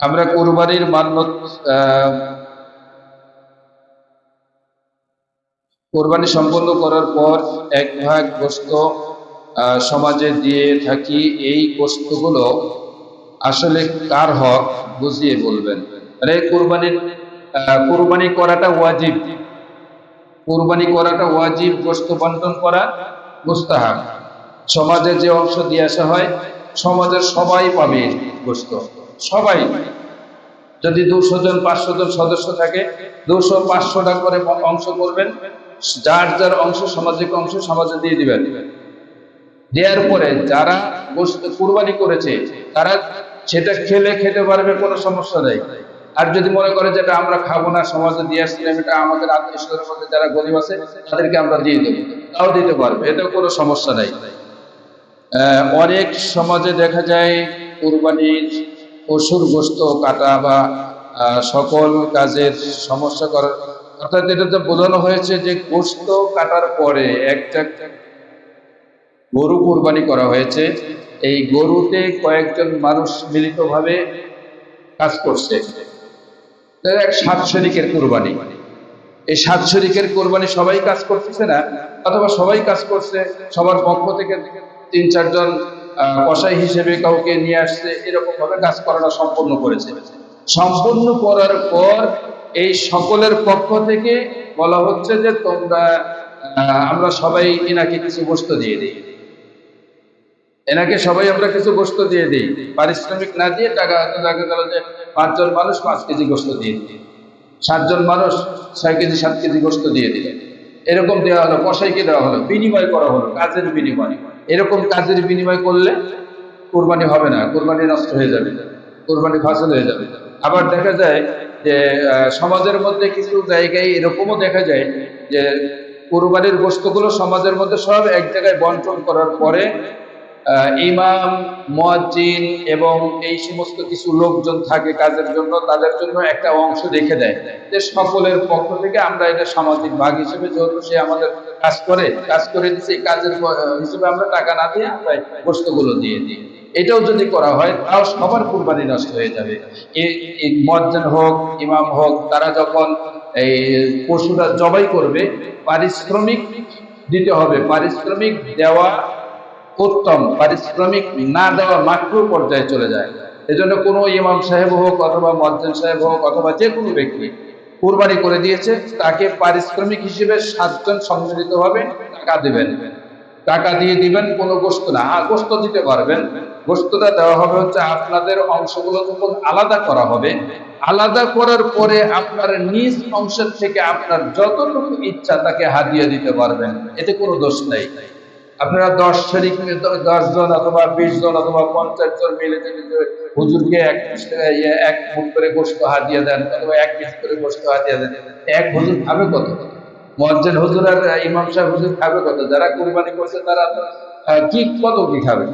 আমরা কোরবানির মান্যত কোরবানি সম্পন্ন করার পর এক ভাগ গোস্ত সমাজে দিয়ে থাকি। এই গোস্তগুলো আসলে কার হক বুঝিয়ে বলবেন? আরে কোরবানির কোরবানি করাটা ওয়াজিব। কোরবানি করাটা ওয়াজিব গোস্ত বন্টন করা মুস্তাহাব। সমাজে যে অংশ দিয়ে আসা হয়, সমাজের সবাই পাবে গোস্ত সবাই, যদি দুশো জন, পাঁচশো জন সদস্য থাকে, দুশো, পাঁচশোটা করে অংশ করবেন, যার যার অংশ সামাজিক অংশ সমাজে দিয়ে দিবেন। দেওয়ার পরে যারা কুরবানি করেছে, তারা সেটা খেলে খেতে পারবে, কোনো সমস্যা নেই। আর যদি মনে করে যেটা আমরা খাব না, সমাজে দিয়ে আসছিলাম এটা আমাদের আত্মীয় স্বজনের মধ্যে যারা গরিব আছে, তাদেরকে আমরা দিয়ে দেবো। তাও দিতে পারবে এটাও কোনো সমস্যা নেই। অনেক সমাজে দেখা যায় কুরবানির পশুর গোস্ত, কাটা বা সকল কাজের সমস্যা করার অর্থাৎ এটাতে বোঝানো হয়েছে যে গোস্ত কাটার পরে একটা গরু কোরবানি করা হয়েছে। এই গরুতে কয়েকজন মানুষ মিলিতভাবে কাজ করছে। এক সাত শরিকের কুরবানি। এই সাত শরিকের কোরবানি সবাই কাজ করতেছে না? অথবা সবাই কাজ করছে, সবার পক্ষ থেকে তিন চারজন কসাই হিসেবে কাউকে নিয়ে আসছে এরকম ভাবে কাজ করাটা সম্পন্ন করেছে। সম্পূর্ণ করার পর এই সকলের পক্ষ থেকে বলা হচ্ছে যে তোমরা আমরা সবাই এনাকে কিছু বস্তু দিয়ে দিই। এনাকে সবাই আমরা কিছু গোস্ত দিয়ে দিই। পারিশ্রমিক না দিয়ে টাকা দেখা গেল যে পাঁচজন মানুষ পাঁচ কেজি গোস্ত দিয়ে দিই। সাতজন মানুষ ছয় কেজি, সাত কেজি গোস্ত দিয়ে দিলেন এরকম দেওয়া হলো কষাইকে দেওয়া হলো, বিনিময় করা হলো, কাজের বিনিময়। এরকম কাজের বিনিময় করলে কোরবানি হবে না, কোরবানি নষ্ট হয়ে যাবে, কোরবানি ফাঁসল হয়ে যাবে। আবার দেখা যায় যে সমাজের মধ্যে কিছু জায়গায় এরকমও দেখা যায় যে, কোরবানির বস্তুগুলো সমাজের মধ্যে সব এক জায়গায় বন্টন করার পরে ইমাম, মুয়াজ্জিন এবং এই সমস্ত কিছু লোকজন থাকে কাজের জন্য, তাদের জন্য একটা অংশ রেখে দেয়। যে সকলের পক্ষ থেকে আমরা এটা সামাজিক ভাগ হিসেবে, যেহেতু সে আমাদের কাজ করে কাজ করে দিচ্ছে কাজের হিসেবে আমরা টাকা না দিয়ে আমরা বস্তুগুলো দিয়ে দিই। এটাও যদি করা হয়, তাও সবার কুরবানি নষ্ট হয়ে যাবে। এই হোক, ইমাম হোক, তারা যখন এই পশুটা জবাই করবে, পারিশ্রমিক দিতে হবে। পারিশ্রমিক দেওয়া উত্তম পারিশ্রমিক না দেওয়া মাত্র পর্যায়ে চলে যায়। এজন্য কোনো ইমাম সাহেব হোক অথবা মজ্জেন সাহেব হোক অথবা যে কোনো ব্যক্তি কুরবানি করে দিয়েছে, তাকে পারিশ্রমিক হিসেবে সাতজন সম্মিলিতভাবে টাকা দেবেন। টাকা দিয়ে দিবেন, কোনো গোস্ত না। হ্যাঁ গোস্ত দিতে পারবেন। গোস্তটা দেওয়া হবে হচ্ছে আপনাদের অংশগুলো যখন আলাদা করা হবে। আলাদা করার পরে আপনার নিজ অংশের থেকে আপনার যতটুকু ইচ্ছা তাকে হাদিয়ে দিতে পারবেন। এতে কোনো দোষ নেই। আপনারা দশ শরিক দশ জন অথবা বিশ জন অথবা পঞ্চাশ জন মিলে হুজুরকে এক ইয়ে, এক মুঠ করে গোস্ত হাতিয়ে দেন অথবা এক পিস করে গোস্ত হাতিয়ে দেন এক হুজুর খাবে কত? মজ্জেন হুজুর আর ইমাম সাহেব হুজুর খাবে কত? যারা কুরবানি করছে তারা কি কত কি খাবে?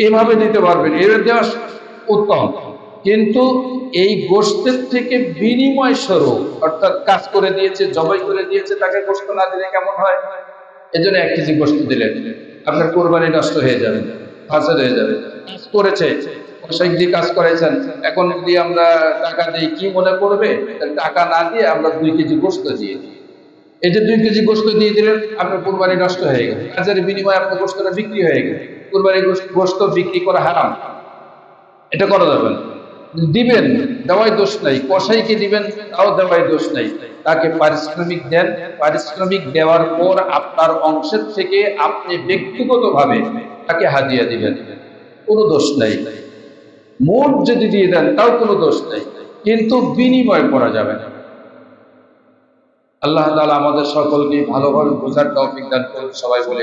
এভাবে দিতে পারবেন এভাবে দেওয়া উত্তম। কিন্তু এই গোষ্ঠের থেকে বিনিময় স্বরূপ অর্থাৎ কাজ করে দিয়েছে জবাই করে দিয়েছে তাকে গোষ্ঠ না দিলে কেমন হয়? এজন্য এক কেজি গোস্ত দিলেন। আপনার কোরবানি নষ্ট হয়ে যাবে ফাঁসের হয়ে যাবে। করেছে কাজ করেছেন। এখন যদি আমরা টাকা দিই, কি মনে করবে? টাকা না দিয়ে আমরা দুই কেজি গোস্ত দিয়ে এই যে দুই কেজি গোস্ত দিয়ে দিলেন, আপনার কোরবানি নষ্ট হয়ে গেল। কাজের বিনিময়ে আপনার গোস্তটা বিক্রি হয়ে গেল। কোরবানি গোস্ত- বিক্রি করা হারাম। এটা করা যাবে না। দিবেন, দেওয়াই দোষ নাই। কসাইকে দিবেন, তাও দেওয়াই দোষ নাই। তাকে পারিশ্রমিক দেন। পারিশ্রমিক দেওয়ার পর আপনার অংশের থেকে আপনি ব্যক্তিগতভাবে তাকে হাদিয়া দিবেন। কোনো দোষ নাই। মোট যদি দিয়ে দেন, তাও কোনো দোষ নাই। কিন্তু বিনিময় করা যাবে না। আল্লাহ তালা আমাদের সকলকে ভালোভাবে বোঝার তৌফিক দান করুন। সবাই বলে